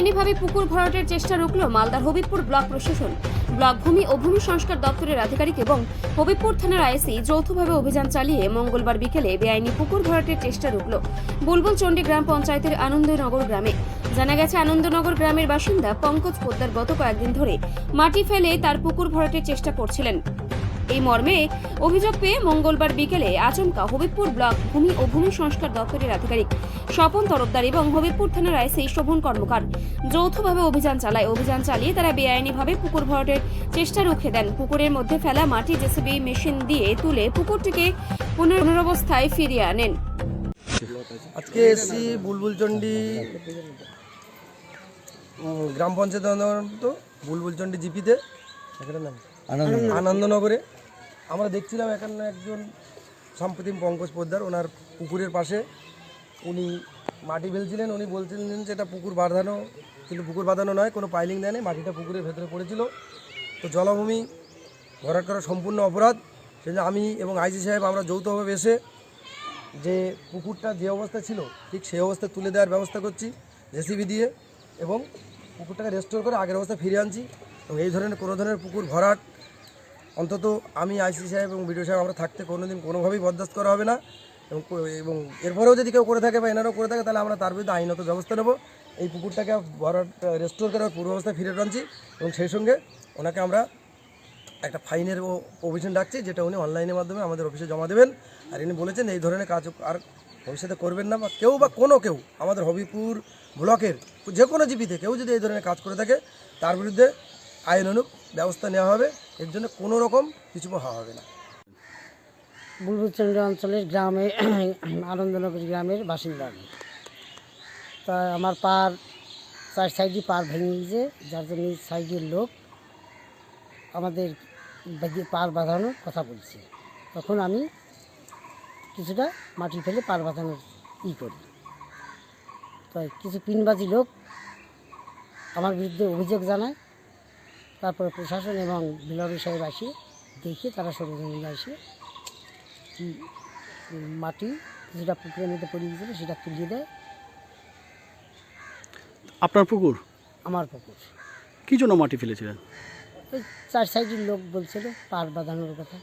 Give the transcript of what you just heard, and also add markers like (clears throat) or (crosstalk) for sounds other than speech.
বেআইনিভাবে পুকুর ভরাটের চেষ্টা রুখল মালদার হবিবপুর ব্লক প্রশাসন। ব্লক ভূমি ও ভূমি সংস্কার দপ্তরের আধিকারিক এবং হবিবপুর থানার আইসি যৌথভাবে অভিযান চালিয়ে মঙ্গলবার বিকেলে বেআইনি পুকুর ভরাটের চেষ্টা রুখল। বুলবুল চণ্ডী গ্রাম পঞ্চায়েতের আনন্দনগর গ্রামে। জানা গেছে, আনন্দনগর গ্রামের বাসিন্দা পঙ্কজ পোদ্দার গত কয়েকদিন ধরে মাটি ফেলে তার পুকুর ভরাটের চেষ্টা করছিলেন। এই মর্মে অভিযোগ পেয়ে মঙ্গলবার বিকেলে আচমকা হবিবপুর ব্লক ভূমি ও ভূমি সংস্কার দপ্তরের আধিকারিক স্বপন তরফদার এবং হবিবপুর থানার আইসি শোভন কর্মকার যৌথভাবে অভিযান চালায়। অভিযান চালিয়ে তারা বেআইনিভাবে পুকুর ভরাটের চেষ্টা রুখে দেন। পুকুরের মধ্যে ফেলা মাটি জেসিবি মেশিন দিয়ে তুলে পুকুরটিকে পুনরবস্থায় ফিরিয়ে আনেন। আজকে এসছি বুলবুলচন্ডী গ্রাম পঞ্চায়েত অন্তর্গত বুলবুলচন্ডী জিপিতে। আনন্দনগরে। আমরা দেখছিলাম এখানে একজন সাম্প্রতিক পঙ্কজ পোদ্দার, ওনার পুকুরের পাশে। উনি মাটি ফেলছিলেন, উনি বলছিলেন যে এটা পুকুর বাঁধানো, কিন্তু পুকুর বাঁধানো নয়, কোনো পাইলিং দেয়নি মাটিটা পুকুরের ভেতরে পড়েছিল। তো জলভূমি ভরাট করা সম্পূর্ণ অপরাধ। সেজন্য আমি এবং আইজি সাহেব আমরা যৌথভাবে এসে যে পুকুরটা যে অবস্থা ছিল, ঠিক সেই অবস্থা তুলে দেওয়ার ব্যবস্থা করছি, জেসিবি দিয়ে, এবং পুকুরটাকে রেস্টোর করে আগের অবস্থা ফিরে আনছি। এবং এই ধরনের কোনো ধরনের পুকুর ভরাট অন্তত আমি আইসি সাহেব এবং বিডিও সাহেব আমরা থাকতে কোনোদিন কোনোভাবেই বরদাস্ত করা হবে না। এবং এবং এরপরেও যদি কেউ করে থাকে বা এনারাও করে থাকে, তাহলে আমরা তার বিরুদ্ধে আইনত ব্যবস্থা নেব। এই পুকুরটাকে ভরাট রেস্টোর করে পূর্ব অবস্থায় ফিরে আনছি এবং সেই সঙ্গে ওনাকে আমরা একটা ফাইনের প্রভিশন ডাকছি যেটা উনি অনলাইনের মাধ্যমে আমাদের অফিসে জমা দেবেন। আর ইনি বলেছেন এই ধরনের কাজ আর ভবিষ্যতে করবেন না বা কেউ বা কোনো কেউ, আমাদের হবিপুর ব্লকের যে কোনো জীবিতে কেউ যদি এই ধরনের কাজ করে থাকে, তার বিরুদ্ধে আইন অনুক ব্যবস্থা নেওয়া হবে। এর জন্য কোনো রকম কিছু হওয়া হবে না। বুলবুলচন্দ্র অঞ্চলের গ্রামে, (clears throat) আনন্দনগর গ্রামের বাসিন্দা আমি। তা আমার পার চার সাইডে পার ভেঙে গিয়েছে যার জন্য সাইডের লোক আমাদের পার বাঁধানোর কথা বলছে। তখন আমি কিছুটা মাটি ফেলে পার বাঁধানোর ই করি। তাই কিছু পিনবাজি লোক আমার বিরুদ্ধে অভিযোগ জানায়। তারপরে প্রশাসন এবং বিলবি সাহেব আসি দেখে তারা সরজমিনে আসে। মাটি যেটা পুকুরের মধ্যে পড়ে দিয়েছিল সেটা তুলিয়ে দেয়। আপনার পুকুর? আমার পুকুর। কী জন্য মাটি ফেলেছিলেন? ওই চার সাইডের লোক বলছিল পাহাড় বাঁধানোর কথা।